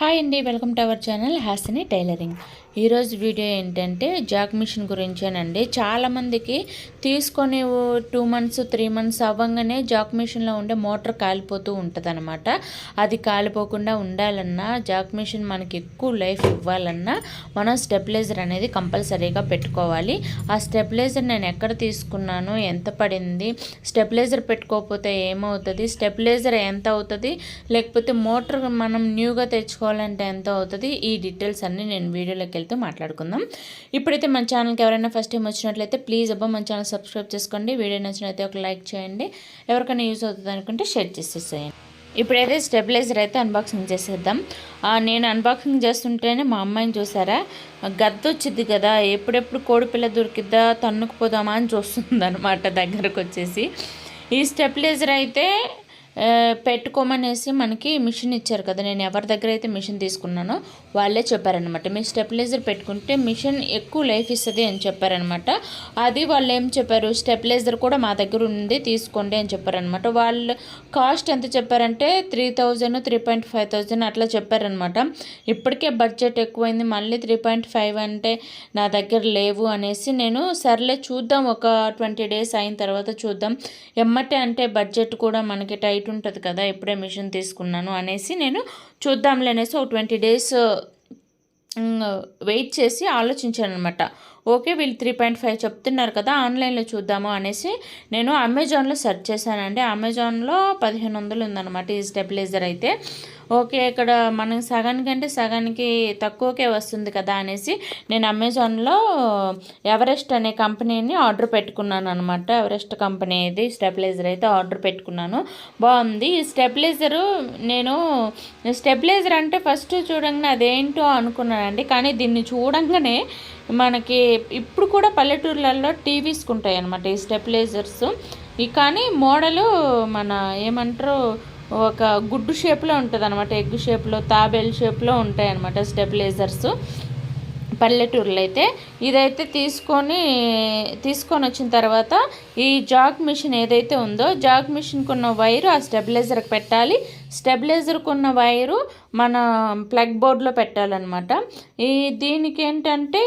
Hi అండి welcome to our channel Hasini tailoring. ఈరోజు video ఏంటంటే జాక్ మిషన్ గురించేనండి. చాలామందికి తీసుకొని టూ మంత్స్ త్రీ మంత్స్ అవ్వగానే జాక్ మిషన్లో ఉండే మోటార్ కాలిపోతూ ఉంటుంది అది కాలిపోకుండా ఉండాలన్నా జాక్ మిషన్ మనకి ఎక్కువ లైఫ్ ఇవ్వాలన్నా మనం స్టెబిలైజర్ అనేది కంపల్సరీగా పెట్టుకోవాలి. ఆ స్టెబిలైజర్ నేను ఎక్కడ తీసుకున్నాను ఎంత పడింది స్టెబిలైజర్ పెట్టుకోకపోతే ఏమవుతుంది స్టెబిలైజర్ ఎంత అవుతుంది లేకపోతే మోటార్ మనం న్యూగా తెచ్చుకోవాలంటే ఎంత అవుతుంది ఈ డీటెయిల్స్ అన్నీ నేను వీడియోలోకి వెళ్తూ మాట్లాడుకుందాం. ఇప్పుడైతే మన ఛానల్కి ఎవరైనా ఫస్ట్ టైం వచ్చినట్లయితే ప్లీజ్ అబ్బా మన ఛానల్ సబ్స్క్రైబ్ చేసుకోండి. వీడియో నచ్చినైతే ఒక లైక్ చేయండి. ఎవరికైనా యూజ్ అవుతుంది అనుకుంటే షేర్ చేసేసేయండి. ఇప్పుడైతే స్టెబిలైజర్ అయితే అన్బాక్సింగ్ చేసేద్దాం. నేను అన్బాక్సింగ్ చేస్తుంటేనే మా అమ్మాయిని చూసారా? గద్ద వచ్చింది కదా ఎప్పుడెప్పుడు కోడిపిల్ల దొరికిద్దా తన్నుకుపోదామా అని చూస్తుంది అనమాట దగ్గరకు వచ్చేసి. ఈ స్టెబిలైజర్ అయితే పెట్టుకోమనేసి మనకి మిషన్ ఇచ్చారు కదా నేను ఎవరి దగ్గర అయితే మిషన్ తీసుకున్నానో వాళ్ళే చెప్పారనమాట మీ స్టెప్లైజర్ పెట్టుకుంటే మిషన్ ఎక్కువ లైఫ్ ఇస్తుంది అని చెప్పారనమాట అది వాళ్ళు ఏం చెప్పారు? స్టెప్లైజర్ కూడా మా దగ్గర ఉంది తీసుకోండి అని చెప్పారనమాట వాళ్ళు కాస్ట్ ఎంత చెప్పారంటే three thousand three point five thousand అట్లా చెప్పారనమాట ఇప్పటికే బడ్జెట్ ఎక్కువైంది మళ్ళీ త్రీ పాయింట్ ఫైవ్ అంటే నా దగ్గర లేవు అనేసి నేను సర్లే చూద్దాం ఒక ట్వంటీ డేస్ అయిన తర్వాత చూద్దాం. ఎమ్మటే అంటే బడ్జెట్ కూడా మనకి టైట్ టైట్ ఉంటుంది కదా ఇప్పుడే మిషన్ తీసుకున్నాను అనేసి నేను చూద్దాంలే అనేసి ఒక ట్వంటీ డేస్ వెయిట్ చేసి ఆలోచించాను అనమాట ఓకే వీళ్ళు త్రీ పాయింట్ ఫైవ్ చెప్తున్నారు కదా ఆన్లైన్లో చూద్దాము అనేసి నేను అమెజాన్లో సెర్చ్ చేశానండి. అమెజాన్లో పదిహేను వందలు ఉందన్నమాట ఈ స్టెబిలైజర్ అయితే. ఓకే ఇక్కడ మనం సగానికంటే సగానికి తక్కువకే వస్తుంది కదా అనేసి నేను అమెజాన్లో ఎవరెస్ట్ అనే కంపెనీని ఆర్డర్ పెట్టుకున్నాను అనమాట ఎవరెస్ట్ కంపెనీ ఇది స్టెబిలైజర్ అయితే ఆర్డర్ పెట్టుకున్నాను. బాగుంది. ఈ స్టెబిలైజరు నేను స్టెబిలైజర్ అంటే ఫస్ట్ చూడంగానే అదేంటో అనుకున్నానండి. కానీ దీన్ని చూడంగానే మనకి ఇప్పుడు కూడా పల్లెటూర్లలో టీవీస్ ఉంటాయి అన్నమాట ఈ స్టెబిలైజర్స్. ఈ కానీ మోడలు మన ఏమంటారు ఒక గుడ్డు షేప్లో ఉంటుంది అనమాట ఎగ్ షేప్లో తాబేల్ షేప్లో ఉంటాయి అనమాట స్టెబిలైజర్స్. పల్లెటూరులో అయితే ఇదైతే తీసుకొని తీసుకొని వచ్చిన తర్వాత ఈ జాగ్ మిషన్ ఏదైతే ఉందో జాగ్ మిషన్కి ఉన్న వైరు ఆ స్టెబిలైజర్కి పెట్టాలి. స్టెబిలైజర్కి ఉన్న వైరు మన ప్లగ్ బోర్డ్లో పెట్టాలన్నమాట. ఈ దీనికి ఏంటంటే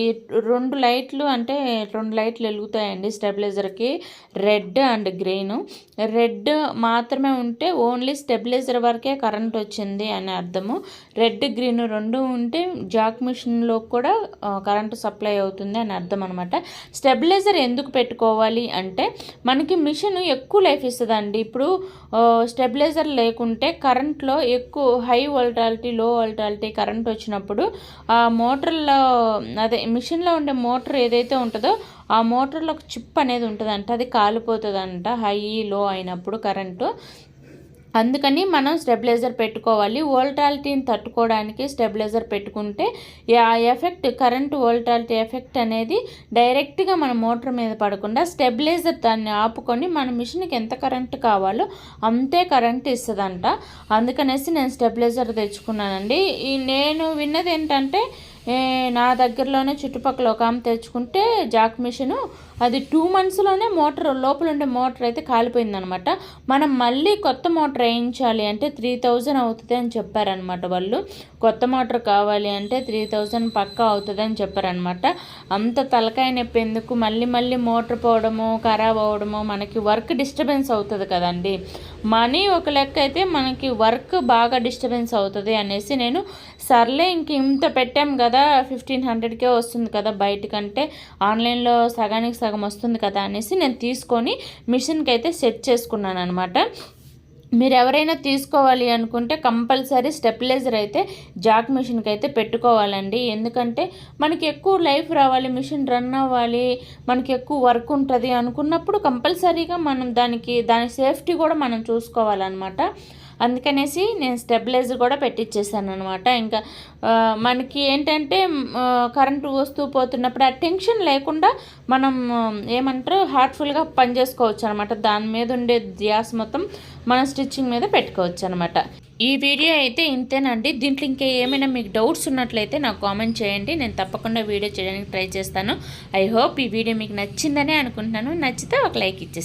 ఈ రెండు లైట్లు అంటే రెండు లైట్లు వెలుగుతాయండి స్టెబిలైజర్కి. Red and green. రెడ్ మాత్రమే ఉంటే ఓన్లీ స్టెబిలైజర్ వరకే కరెంట్ వచ్చింది అని అర్థము. రెడ్ గ్రీన్ రెండు ఉంటే జాక్ మిషన్లో కూడా కరెంటు సప్లై అవుతుంది అని అర్థం అనమాట స్టెబిలైజర్ ఎందుకు పెట్టుకోవాలి అంటే మనకి మిషన్ ఎక్కువ లైఫ్ ఇస్తుందండి. ఇప్పుడు స్టెబిలైజర్ లేకుంటే కరెంట్లో ఎక్కువ high volatility low volatility current వచ్చినప్పుడు ఆ మోటార్లో అదే మిషన్లో ఉండే మోటార్ ఏదైతే ఉంటుందో ఆ మోటార్లో ఒక చిప్ అనేది ఉంటుందంట. అది కాలిపోతుందంట హై లో అయినప్పుడు కరెంటు. అందుకని మనం స్టెబిలైజర్ పెట్టుకోవాలి. వోల్టాలిటీని తట్టుకోవడానికి స్టెబిలైజర్ పెట్టుకుంటే ఆ ఎఫెక్ట్ కరెంట్ వోల్టాలిటీ ఎఫెక్ట్ అనేది డైరెక్ట్గా మన మోటార్ మీద పడకుండా స్టెబిలైజర్ దాన్ని ఆపుకొని మన మిషన్కి ఎంత కరెంట్ కావాలో అంతే కరెంట్ ఇస్తుందంట. అందుకనేసి నేను స్టెబిలైజర్ తెచ్చుకున్నానండి. నేను విన్నది ఏంటంటే నా దగ్గరలోనే చుట్టుపక్కల ఒక ఆమె తెచ్చుకుంటే జాక్ మిషను అది టూ మంత్స్లోనే మోటార్ లోపల ఉండే మోటార్ అయితే కాలిపోయిందనమాట. మనం మళ్ళీ కొత్త మోటార్ వేయించాలి అంటే త్రీ థౌజండ్ అవుతుంది అని చెప్పారనమాట వాళ్ళు. కొత్త మోటార్ కావాలి అంటే త్రీ థౌజండ్ పక్కా అవుతుంది అని చెప్పారనమాట. అంత తలకాయ నొప్పి ఎందుకు? మళ్ళీ మళ్ళీ మోటార్ పోవడము ఖరాబ్ అవ్వడము మనకి వర్క్ డిస్టర్బెన్స్ అవుతుంది కదండి. మనీ ఒక లెక్క అయితే మనకి వర్క్ బాగా డిస్టర్బెన్స్ అవుతుంది అనేసి నేను సర్లే ఇంక ఇంత పెట్టాం కదా ఫిఫ్టీన్ హండ్రెడ్కే వస్తుంది కదా బయటకంటే. ఆన్లైన్లో సగానికి సగం వస్తుంది కదా అనేసి నేను తీసుకొని మిషన్కి అయితే సెట్ చేసుకున్నాను అనమాట మీరు ఎవరైనా తీసుకోవాలి అనుకుంటే కంపల్సరీ స్టెప్లైజర్ అయితే జాక్ మిషన్కి అయితే పెట్టుకోవాలండి. ఎందుకంటే మనకి ఎక్కువ లైఫ్ రావాలి మిషన్ రన్ అవ్వాలి మనకి ఎక్కువ వర్క్ ఉంటుంది అనుకున్నప్పుడు కంపల్సరీగా మనం దానికి దాని సేఫ్టీ కూడా మనం చూసుకోవాలన్నమాట. అందుకనేసి నేను స్టెబిలైజర్ కూడా పెట్టించేసాను అనమాట ఇంకా మనకి ఏంటంటే కరెంటు వస్తూ పోతున్నప్పుడు ఆ టెన్షన్ లేకుండా మనం ఏమంటారు హార్ట్ఫుల్గా పనిచేసుకోవచ్చు అనమాట దాని మీద ఉండే ధ్యాస మొత్తం మనం స్టిచ్చింగ్ మీద పెట్టుకోవచ్చు అనమాట ఈ వీడియో అయితే ఇంతేనండి. దీంట్లో ఇంకా ఏమైనా మీకు డౌట్స్ ఉన్నట్లయితే నాకు కామెంట్ చేయండి. నేను తప్పకుండా వీడియో చేయడానికి ట్రై చేస్తాను. ఐ హోప్ ఈ వీడియో మీకు నచ్చిందనే అనుకుంటున్నాను. నచ్చితే ఒక లైక్ ఇచ్చేస్తాను